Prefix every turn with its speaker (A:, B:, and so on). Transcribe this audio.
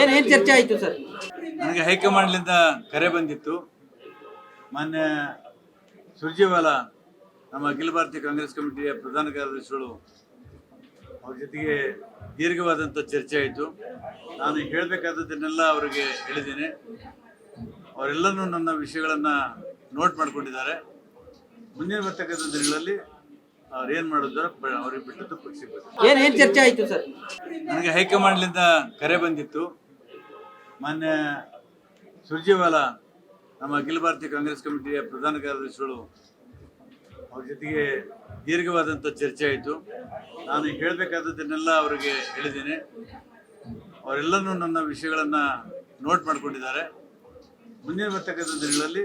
A: ಏನ್ ಏನ್ ಚರ್ಚೆ ಆಯ್ತು ಸರ್?
B: ನನಗೆ ಹೈಕಮಾಂಡ್ಲಿಂದ ಕರೆ ಬಂದಿತ್ತು. ಮಾನ್ಯ ಸುರ್ಜೇವಾಲ ನಮ್ಮ ಅಖಿಲ ಭಾರತೀಯ ಕಾಂಗ್ರೆಸ್ ಕಮಿಟಿಯ ಪ್ರಧಾನ ಕಾರ್ಯದರ್ಶಿಗಳು ಅವ್ರ ಜೊತೆಗೆ ದೀರ್ಘವಾದಂಥ ಚರ್ಚೆ ಆಯಿತು. ನಾನು ಹೇಳಬೇಕಾದದ್ದನ್ನೆಲ್ಲ ಅವರಿಗೆ ಹೇಳಿದ್ದೇನೆ. ಅವರೆಲ್ಲರೂ ನನ್ನ ವಿಷಯಗಳನ್ನು ನೋಟ್ ಮಾಡ್ಕೊಂಡಿದ್ದಾರೆ. ಮುಂದಿನ ಬರ್ತಕ್ಕಂಥ ದಿನಗಳಲ್ಲಿ ಅವ್ರು ಏನು ಮಾಡಿದ್ರು ಅವ್ರಿಗೆ ಬಿಟ್ಟದ್ದು ಪಕ್ಷಿ ಏನೇನು
A: ಏನ್ ಏನ್ ಚರ್ಚೆ ಆಯ್ತು ಸರ್?
B: ನನಗೆ ಹೈಕಮಾಂಡ್ಲಿಂದ ಕರೆ ಬಂದಿತ್ತು. ಮಾನ್ಯ ಸುರ್ಜೇವಾಲಾ, ನಮ್ಮ ಅಖಿಲ ಭಾರತೀಯ ಕಾಂಗ್ರೆಸ್ ಕಮಿಟಿಯ ಪ್ರಧಾನ ಕಾರ್ಯದರ್ಶಿಗಳು, ಅವ್ರ ಜೊತೆಗೆ ದೀರ್ಘವಾದಂಥ ಚರ್ಚೆ ಆಯಿತು. ನಾನು ಹೇಳಬೇಕಾದದ್ದನ್ನೆಲ್ಲ ಅವರಿಗೆ ಹೇಳಿದ್ದೇನೆ. ಅವರೆಲ್ಲರೂ ನನ್ನ ವಿಷಯಗಳನ್ನು ನೋಟ್ ಮಾಡಿಕೊಂಡಿದ್ದಾರೆ. ಮುಂದಿನ ಬರ್ತಕ್ಕಂಥ ದಿನಗಳಲ್ಲಿ